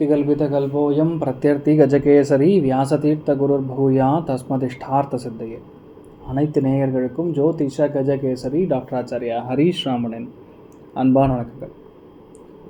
कल्पितकल्पोऽयं பிரத்யர்த்தி வியாசதீர்த்த குருர் பூயா தஸ்மதிஷ்டார்த்த சித்தையே அனைத்து நேயர்களுக்கும் ஜோதிஷ கஜகேசரி டாக்டர் ஆச்சாரியா ஹரீஷ் ராமனின் அன்பான வணக்கங்கள்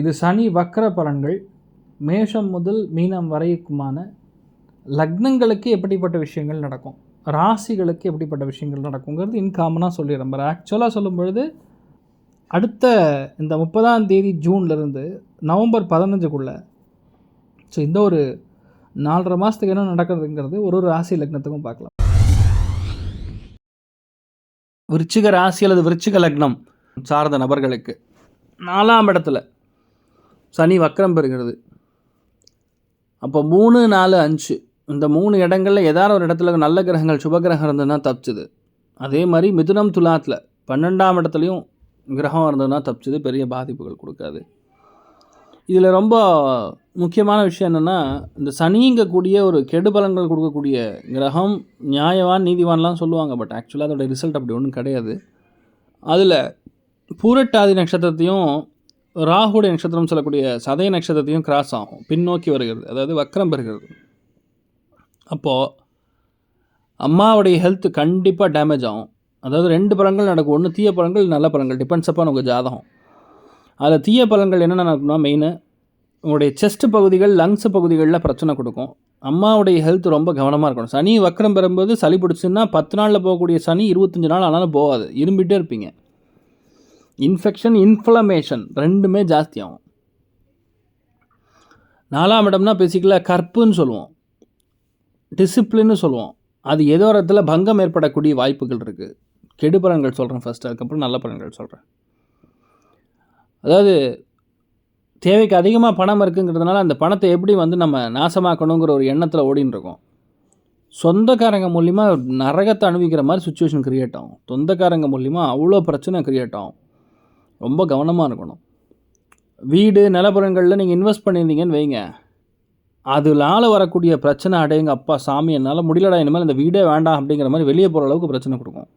இது சனி வக்கர பலன்கள் மேஷம் முதல் மீனம் வரைக்குமான லக்னங்களுக்கு எப்படிப்பட்ட விஷயங்கள் நடக்கும்? ராசிகளுக்கு எப்படிப்பட்ட விஷயங்கள் நடக்குங்கிறது இன்காமனாக சொல்லிடுறேன். பட் ஆக்சுவலாக சொல்லும் பொழுது அடுத்த இந்த முப்பதாம் தேதி ஜூன்லேருந்து நவம்பர் பதினஞ்சுக்குள்ளே ஸோ இந்த ஒரு நாலரை மாதத்துக்கு என்ன நடக்கிறதுங்கிறது ஒரு ஒரு ராசி லக்னத்துக்கும் பார்க்கலாம். விருச்சிக ராசி அல்லது விருச்சிக லக்னம் சார்ந்த நபர்களுக்கு. நாலாம் இடத்துல சனி வக்கரம் பெறுகிறது. அப்போ மூணு நாலு அஞ்சு. இந்த மூணு இடங்களில் ஏதாவது ஒரு இடத்துல நல்ல கிரகங்கள் சுப கிரகம் இருந்ததுன்னா தப்பிச்சுது. அதே மாதிரி மிதுனம் துலாத்தில் பன்னெண்டாம் இடத்துலையும் கிரகம் இருந்ததுன்னா தப்பிச்சது பெரிய பாதிப்புகள் கொடுக்காது. இதில் ரொம்ப முக்கியமான விஷயம் என்னென்னா இந்த சனிங்கக்கூடிய ஒரு கெடுபலன்கள் கொடுக்கக்கூடிய கிரகம் நியாயவான் நீதிவான்லாம் சொல்லுவாங்க. பட் ஆக்சுவலாக அதோட ரிசல்ட் அப்படி ஒன்றும் கிடையாது. அதில் பூரட்டாதி நட்சத்திரத்தையும் ராகுடைய நட்சத்திரம் சொல்லக்கூடிய சதய நட்சத்திரத்தையும் கிராஸ் ஆகும். பின்னோக்கி வருகிறது. அதாவது வக்கரம் பெறுகிறது. அப்போது அம்மாவுடைய ஹெல்த் கண்டிப்பாக டேமேஜ் ஆகும். அதாவது ரெண்டு பழங்கள் நடக்கும். ஒன்று தீய பழங்கள் நல்ல பழங்கள் டிபெண்ட்ஸ் அப்பான் உங்கள் ஜாதகம். அதில் தீய பழங்கள் என்னென்ன நடக்கும்னா மெயினு உங்களுடைய செஸ்ட் பகுதிகள் லங்ஸ் பகுதிகளில் பிரச்சனை கொடுக்கும். அம்மாவுடைய ஹெல்த் ரொம்ப கவனமாக இருக்கணும். சனி வக்கரம் பெறும்போது சளி பிடிச்சுன்னா பத்து நாளில் போகக்கூடிய சனி இருபத்தஞ்சி நாள் ஆனாலும் போகாது. இரும்பிகிட்டே இருப்பீங்க. இன்ஃபெக்ஷன் இன்ஃப்ளமேஷன் ரெண்டுமே ஜாஸ்தியாகும். நாலாம் இடம்னா பேசிக்கலாக கற்புன்னு சொல்லுவோம். டிசிப்ளின்னு சொல்லுவோம். அது ஏதோ இடத்துல பங்கம் ஏற்படக்கூடிய வாய்ப்புகள் இருக்குது கெடு பலன்கள் சொல்கிறேன் ஃபஸ்ட்டு அதுக்கப்புறம் நல்ல பலன்கள் சொல்கிறேன் அதாவது தேவைக்கு அதிகமாக பணம் இருக்குங்கிறதுனால அந்த பணத்தை எப்படி வந்து நம்ம நாசமாக்கணுங்கிற ஒரு எண்ணத்தில் ஓடின்னு இருக்கோம் சொந்தக்காரங்க மூலிமா நரகத்தை அனுபவிக்கிற மாதிரி சுச்சுவேஷன் க்ரியேட் ஆகும். சொந்தக்காரங்க மூலிமா அவ்வளோ பிரச்சனை க்ரியேட் ஆகும். ரொம்ப கவனமாக இருக்கணும். வீடு நிலப்புறங்களில் நீங்கள் இன்வெஸ்ட் பண்ணியிருந்தீங்கன்னு வைங்க. அதனால வரக்கூடிய பிரச்சனை அடையுங்க அப்பா சாமி. என்னால் முடியலடா இனிமேல் இந்த வீடே வேண்டாம் அப்படிங்கிற மாதிரி வெளியே போகிற அளவுக்கு பிரச்சனை கொடுக்கும்.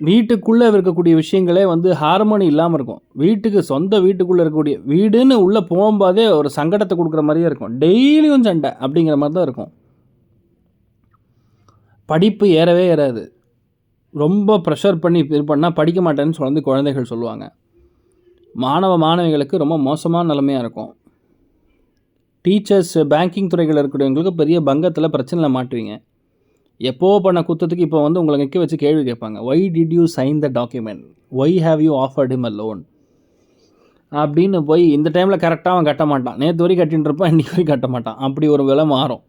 வீட்டுக்குள்ளே இருக்கக்கூடிய விஷயங்களே வந்து ஹார்மோனி இல்லாமல் இருக்கும். வீட்டுக்கு சொந்த வீட்டுக்குள்ளே இருக்கக்கூடிய வீடுன்னு உள்ளே போகும்போதே ஒரு சங்கடத்தை கொடுக்குற மாதிரியே இருக்கும். டெய்லியும் சண்டை அப்படிங்கிற மாதிரி தான் இருக்கும். படிப்பு ஏறவே ஏறாது. ரொம்ப ப்ரெஷர் பண்ணி இது பண்ணால் படிக்க மாட்டேன்னு சொல்லி குழந்தைகள் சொல்லுவாங்க. மாணவ மாணவிகளுக்கு ரொம்ப மோசமான நிலைமையாக இருக்கும். டீச்சர்ஸ் பேங்கிங் துறைகளில் இருக்கிறவங்களுக்கு பெரிய பங்கத்தில் பிரச்சனையில் மாட்டுவீங்க. எப்போ பண்ண குத்தத்துக்கு இப்போ வந்து உங்களை நிற்க வச்சு கேள்வி கேட்பாங்க. Why did you sign the document why have you offered him a loan அப்படின்னு போய் இந்த டைமில் கரெக்டாக அவன் கட்ட மாட்டான். நேற்று வரைக்கும் கட்டின்னு இருப்பான் இன்றைக்கி வரைக்கும் கட்ட மாட்டான். அப்படி ஒரு விலை மாறும்.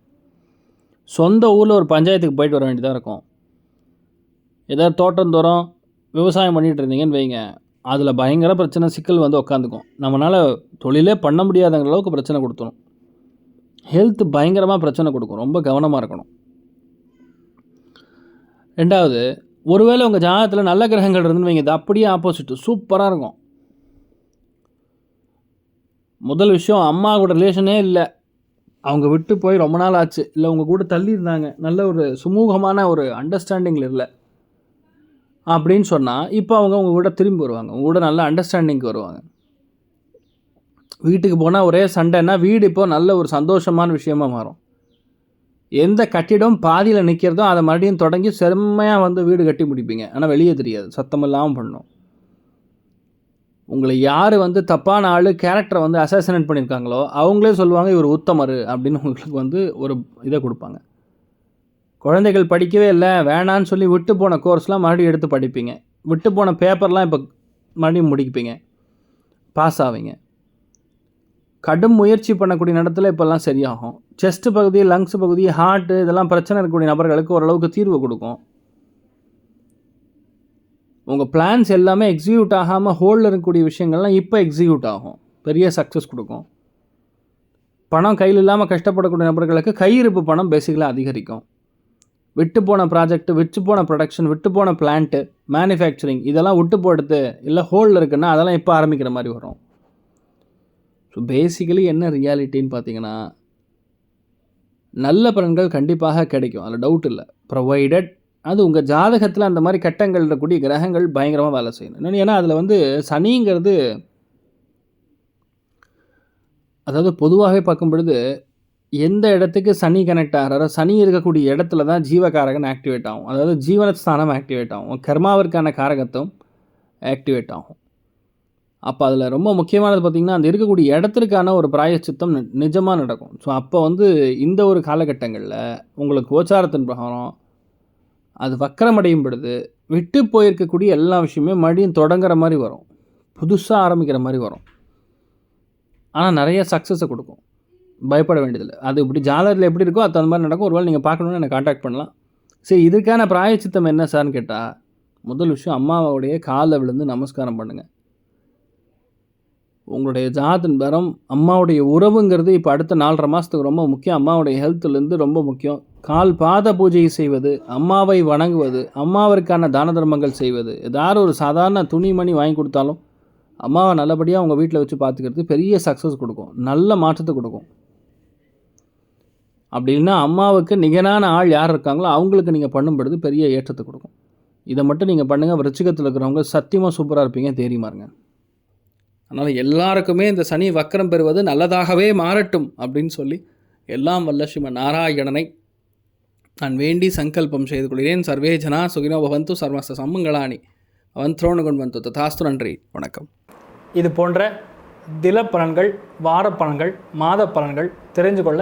சொந்த ஊரில் ஒரு பஞ்சாயத்துக்கு போயிட்டு வர வேண்டியதாக இருக்கும். ஏதாவது தோட்டந்தோறும் விவசாயம் பண்ணிகிட்டு இருந்தீங்கன்னு வைங்க. அதில் பயங்கர பிரச்சனை சிக்கல் வந்து உட்காந்துக்கும் நம்மளால் தொழிலே பண்ண முடியாதங்கிற அளவுக்கு பிரச்சனை கொடுத்துரும். ஹெல்த் பயங்கரமாக பிரச்சனை கொடுக்கும். ரொம்ப கவனமாக இருக்கணும். ரெண்டாவது ஒருவேளை உங்கள் ஜாதகத்தில் நல்ல கிரகங்கள் இருந்துன்னு வைங்க. இது அப்படியே ஆப்போசிட்டு சூப்பராக இருக்கும். முதல் விஷயம் அம்மா கூட ரிலேஷனே இல்லை. அவங்க விட்டு போய் ரொம்ப நாள் ஆச்சு. இல்லை உங்கள் கூட தள்ளி இருந்தாங்க. நல்ல ஒரு சுமூகமான ஒரு அண்டர்ஸ்டாண்டிங்கில் இல்லை. அப்படின்னு சொன்னால் இப்போ அவங்க உங்கள் கூட திரும்பி வருவாங்க. உங்கள் கூட நல்ல அண்டர்ஸ்டாண்டிங்க்கு வருவாங்க. வீட்டுக்கு போனால் ஒரே சண்டைன்னா வீடு இப்போது நல்ல ஒரு சந்தோஷமான விஷயமாக மாறும். எந்த கட்டிடம் பாதியில் நிற்கிறதோ அதை மறுபடியும் தொடங்கி செம்மையாக வந்து வீடு கட்டி முடிப்பீங்க. ஆனால் வெளியே தெரியாது. சத்தம் இல்லாமல் பண்ணும் உங்களை யார் வந்து தப்பான ஆள் கேரக்டரை வந்து அசாசினேட் பண்ணியிருக்காங்களோ அவங்களே சொல்லுவாங்க இவர் உத்தமர் அப்படின்னு உங்களுக்கு வந்து ஒரு இதை கொடுப்பாங்க. குழந்தைகள் படிக்கவே இல்லை வேணான்னு சொல்லி விட்டு போன கோர்ஸ்லாம் மறுபடியும் எடுத்து படிப்பீங்க. விட்டு போன பேப்பர்லாம் இப்போ மறுபடியும் முடிப்பீங்க. பாஸ் ஆவீங்க. கடும் முயற்சி பண்ணக்கூடிய இடத்துல இப்போல்லாம் சரியாகும். செஸ்ட் பகுதி லங்ஸ் பகுதி ஹார்ட்டு இதெல்லாம் பிரச்சனை இருக்கக்கூடிய நபர்களுக்கு ஓரளவுக்கு தீர்வு கொடுக்கும். உங்கள் பிளான்ஸ் எல்லாமே எக்ஸிக்யூட் ஆகாமல் ஹோல்டில் இருக்கக்கூடிய விஷயங்கள்லாம் இப்போ எக்ஸிக்யூட் ஆகும். பெரிய சக்ஸஸ் கொடுக்கும். பணம் கையில் இல்லாமல் கஷ்டப்படக்கூடிய நபர்களுக்கு கையிருப்பு பணம் பேசிக்கலாக அதிகரிக்கும். விட்டு போன ப்ராஜெக்ட் விட்டு போன ப்ரொடக்ஷன் விட்டு போன பிளான்ட்டு மேனுஃபேக்சரிங் இதெல்லாம் விட்டு போடுது இல்லை ஹோல்டில் இருக்குன்னா அதெல்லாம் இப்போ ஆரம்பிக்கிற மாதிரி வரும். ஸோ பேசிக்கலி என்ன ரியாலிட்டின்னு பார்த்தீங்கன்னா நல்ல பலன்கள் கண்டிப்பாக கிடைக்கும். அதில் டவுட் இல்லை. ப்ரொவைடட் அது உங்கள் ஜாதகத்தில் அந்த மாதிரி கட்டங்கள் இருக்கக்கூடிய கிரகங்கள் பயங்கரமாக வேலை செய்யணும். இன்னொன்று ஏன்னா அதில் வந்து சனிங்கிறது அதாவது பொதுவாகவே பார்க்கும் பொழுது எந்த இடத்துக்கு சனி கனெக்ட் ஆகிறாரோ சனி இருக்கக்கூடிய இடத்துல தான் ஜீவகாரகன் ஆக்டிவேட் ஆகும். அதாவது ஜீவனஸ்தானம் ஆக்டிவேட் ஆகும். கர்மாவிற்கான காரகத்தும் ஆக்டிவேட் ஆகும். அப்போ அதில் ரொம்ப முக்கியமானது பார்த்திங்கன்னா அந்த இருக்கக்கூடிய இடத்திற்கான ஒரு பிராயச்சித்தம் நிஜமாக நடக்கும். ஸோ அப்போ வந்து இந்த ஒரு காலகட்டங்களில் உங்களுக்கு கோச்சாரத்தின் பிரகாரம் அது வக்கரமடையும் பொழுது விட்டு போயிருக்கக்கூடிய எல்லா விஷயமே மறுபடியும் தொடங்குற மாதிரி வரும். புதுசாக ஆரம்பிக்கிற மாதிரி வரும். ஆனால் நிறைய சக்ஸஸை கொடுக்கும். பயப்பட வேண்டியதில்லை. அது இப்படி ஜாதகத்தில் எப்படி இருக்கோ அது அந்த மாதிரி நடக்கும். ஒருவேளை நீங்கள் பார்க்கணுன்னு எனக்கு காண்டாக்ட் பண்ணலாம். சரி இதுக்கான பிராயச்சித்தம் என்ன சார்னு கேட்டால் முதல் விஷயம் அம்மாவோடைய காலில் விழுந்து நமஸ்காரம் பண்ணுங்கள் உங்களுடைய ஜாதன் பரம் அம்மாவுடைய உறவுங்கிறது இப்போ அடுத்த நாலரை மாதத்துக்கு ரொம்ப முக்கியம். அம்மாவுடைய ஹெல்த்துலேருந்து ரொம்ப முக்கியம். கால் பாத பூஜை செய்வது அம்மாவை வணங்குவது அம்மாவிற்கான தான தர்மங்கள் செய்வது ஏதாவது ஒரு சாதாரண துணிமணி வாங்கி கொடுத்தாலும் அம்மாவை நல்லபடியாக உங்கள் வீட்டில் வச்சு பார்த்துக்கிறது பெரிய சக்ஸஸ் கொடுக்கும். நல்ல மாற்றத்தை கொடுக்கும். அப்படி அம்மாவுக்கு நிகரான ஆள் யார் இருக்காங்களோ அவங்களுக்கு நீங்கள் பண்ணும் பொழுது பெரிய ஏற்றத்தை கொடுக்கும். இதை மட்டும் நீங்கள் பண்ணுங்கள் விருச்சிகத்தில் இருக்கிறவங்க சத்தியமாக சூப்பராக இருப்பீங்க. தெரியுமாருங்க அதனால் எல்லாருக்குமே இந்த சனி வக்கரம் பெறுவது நல்லதாகவே மாறட்டும் அப்படின்னு சொல்லி எல்லாம் வல்ல நாராயணனை நான் வேண்டி சங்கல்பம் செய்து கொள்கிறேன். சர்வே ஜனா சுகினோ பவந்து சர்வச சம்மங்களானி அவன் த்ரோணு கொண்டு வந்து ததாஸ்து நன்றி. வணக்கம். இது போன்ற தில பலன்கள் வார பலன்கள் மாத பலன்கள் தெரிஞ்சு கொள்ள